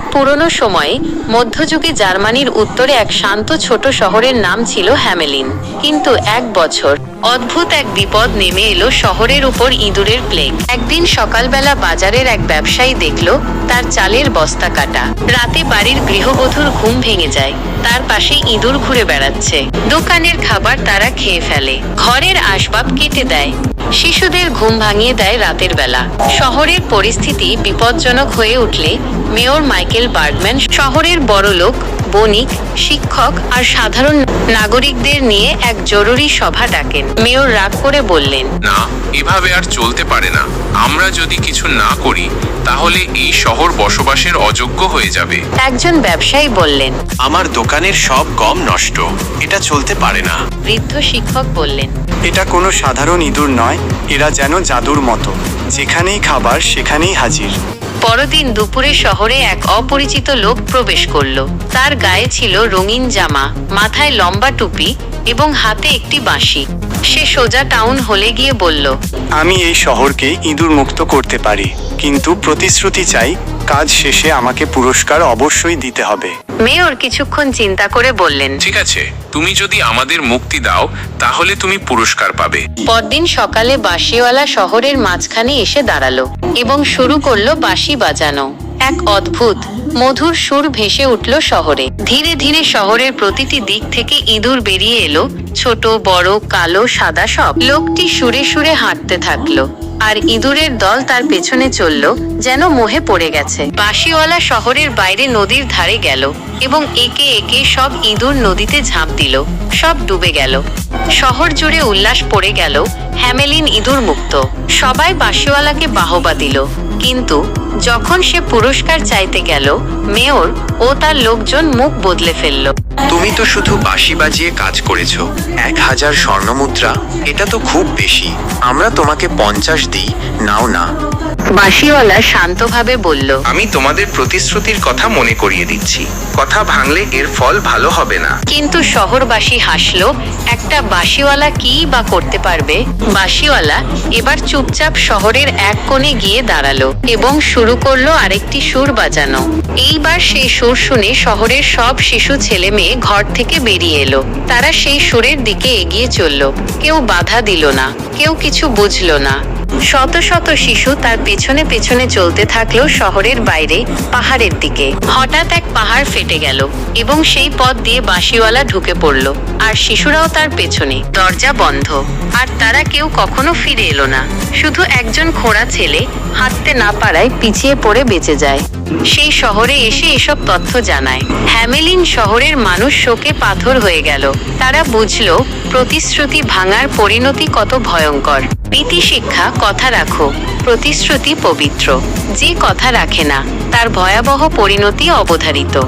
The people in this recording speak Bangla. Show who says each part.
Speaker 1: খুব পুরনো সময়ে মধ্যযুগে জার্মানির উত্তরে এক শান্ত ছোট শহরের নাম ছিল হ্যামেলিন। কিন্তু এক বছর অদ্ভুত এক বিপদ নেমে এলো শহরের উপর ইঁদুরের প্লেগ একদিন সকালবেলা বাজারের এক ব্যবসায়ী দেখল, তার চালের বস্তা কাটা। রাতে বাড়ির গৃহবধূর ঘুম ভেঙে যায়। তার পাশে ইঁদুর ঘুরে বেড়াচ্ছে। দোকানের খাবার তারা খেয়ে ফেলে। ঘরের আসবাব কেটে দেয়। শিশুদের ঘুম ভাঙিয়ে দেয় রাতের বেলা। শহরের পরিস্থিতি বিপজ্জনক হয়ে উঠলে মেয়র মাইকেল বার্গম্যান শহরের বড়লোক বণিক, শিক্ষক আর সাধারণ নাগরিকদের নিয়ে এক জরুরি সভা ডাকেন। মেয়র রাগ করে বললেন
Speaker 2: না এভাবে আর চলতে পারে না। আমরা যদি কিছু না করি তাহলে এই শহর বসবাসের অযোগ্য হয়ে যাবে।
Speaker 1: একজন ব্যবসায়ী বললেন
Speaker 3: আমার দোকানের সব গম নষ্ট। এটা চলতে পারে না।
Speaker 1: বৃদ্ধ শিক্ষক বললেন
Speaker 4: এটা কোনো সাধারণ ইঁদুর নয় এরা যেন জাদুর মতো। যেখানেই খাবার সেখানেই হাজির।
Speaker 1: পরদিন দুপুরে শহরে এক অপরিচিত লোক প্রবেশ করল। তার গায়ে ছিল রঙিন জামা, মাথায় লম্বা টুপি এবং হাতে একটি বাঁশি। সে সোজা টাউন হলে গিয়ে বলল,
Speaker 4: আমি এই শহরকে ইঁদুর মুক্ত করতে পারি, কিন্তু প্রতিশ্রুতি চাই কাজ শেষে আমাকে পুরস্কার অবশ্যই দিতে হবে।
Speaker 1: মেয়র কিছুক্ষণ চিন্তা করে বললেন
Speaker 2: ঠিক আছে তুমি যদি আমাদের মুক্তি দাও তাহলে তুমি পুরস্কার পাবে।
Speaker 1: পরদিন সকালে বাঁশিওয়ালা শহরের মাঝখানে এসে দাঁড়াল এবং শুরু করল বাঁশি বাজানো। এক অদ্ভুত মধুর সুর ভেসে উঠল শহরে। ধীরে ধীরে শহরের প্রতিটি দিক থেকে ইঁদুর বেরিয়ে এলো ছোট বড় কালো সাদা সব। লোকটি সুরে সুরে হাঁটতে থাকল। আর ইঁদুরের দল তার পেছনে চলল, যেন মোহে পড়ে গেছে। বাঁশিওয়ালা শহরের বাইরে নদীর ধারে গেল এবং একে একে সব ইঁদুর নদীতে ঝাঁপ দিল, সব ডুবে গেল। শহর জুড়ে উল্লাস পড়ে গেল, হ্যামেলিন ইঁদুর মুক্ত। সবাই বাঁশিওয়ালাকে বাহবা দিল, কিন্তু যখন সে পুরস্কার চাইতে গেল, মেয়র ও তার লোকজন মুখ বদলে ফেলল।
Speaker 3: তুমি তো শুধু বাঁশি বাজিয়ে কাজ করেছ। এক হাজার স্বর্ণমুদ্রা, এটা তো খুব বেশি। আমরা তোমাকে পঞ্চাশ দিই, নাও না।
Speaker 1: বাঁশিওয়ালা শান্তভাবে বলল
Speaker 2: আমি তোমাদের প্রতিশ্রুতির কথা মনে করিয়ে দিচ্ছি। কথা ভাঙলে এর ফল ভালো হবে না।
Speaker 1: কিন্তু শহরবাসী হাসলো একটা বাঁশিওয়ালা কি বা করতে পারবে? বাঁশিওয়ালা এবার চুপচাপ শহরের এক কোণে গিয়ে দাঁড়াল এবং শুরু করল আরেকটি সুর বাজানো। এইবার সেই সুর শুনে শহরের সব শিশু ছেলে মেয়ে ঘর থেকে বেরিয়ে এলো। তারা সেই সুরের দিকে এগিয়ে চলল। কেউ বাধা দিল না কেউ কিছু বুঝলো না। শত শত শিশু তার পেছনে পেছনে চলতে থাকল শহরের বাইরে, পাহাড়ের দিকে। হঠাৎ এক পাহাড় ফেটে গেল এবং সেই পথ দিয়ে বাঁশিওয়ালা ঢুকে পড়ল। আর শিশুরাও তার পেছনে। দরজা বন্ধ। আর তারা কেউ কখনো ফিরে এলো না। শুধু একজন খোঁড়া ছেলে হাঁটতে না পারায় পিছিয়ে পড়ে বেঁচে যায়। সেই শহরে এসে এসব তথ্য জানায়। হ্যামেলিন শহরের মানুষ শোকে পাথর হয়ে গেল। তারা বুঝল, প্রতিশ্রুতি ভাঙার পরিণতি কত ভয়ঙ্কর। প্রীতি শিক্ষা, কথা রাখো, প্রতিশ্রুতি পবিত্র। যে কথা রাখে না, তার ভয়াবহ পরিণতি অবধারিত।